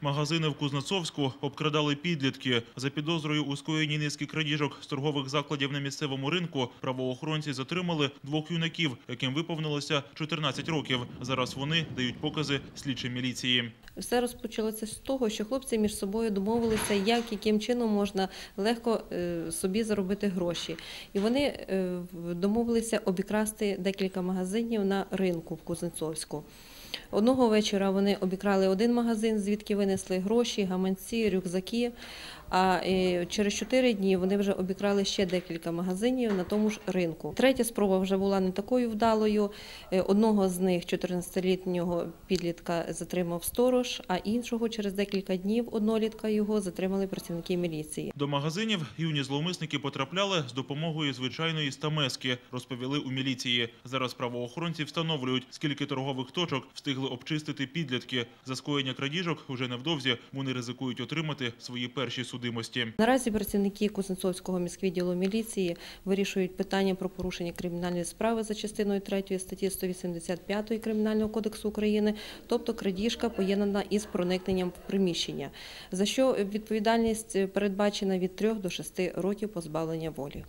Магазини в Кузнецовську обкрадали підлітки. За підозрою у скоєнні низки крадіжок з торгових закладів на місцевому ринку правоохоронці затримали двох юнаків, яким виповнилося 14 років. Зараз вони дають покази слідчій міліції. Все розпочалося з того, що хлопці між собою домовилися, як яким чином можна легко е, собі заробити гроші. І вони е, домовилися обікрасти декілька магазинів на ринку в Кузнецовську. Одного вечора вони обікрали один магазин, звідки винесли гроші, гаманці, рюкзаки. А е, через чотири дні вони вже обікрали ще декілька магазинів на тому ж ринку. Третя спроба вже була не такою вдалою. Е, Одного з них, 14-літнього підлітка, затримав сторож, а іншого через декілька днів однолітка його затримали працівники міліції. До магазинів юні зловмисники потрапляли з допомогою звичайної стамески, розповіли у міліції. Зараз правоохоронці встановлюють, скільки торгових точок встигли обчистити підлітки. За скоєння крадіжок уже невдовзі вони ризикують отримати свої перші судимості. Наразі працівники Кузнецовського міськвідділу міліції вирішують питання про порушення кримінальної справи за частиною 3 статті 185 Кримінального кодексу України, тобто крадіжка поєднана із проникненням в приміщення, за що відповідальність передбачена від 3 до 6 років позбавлення волі.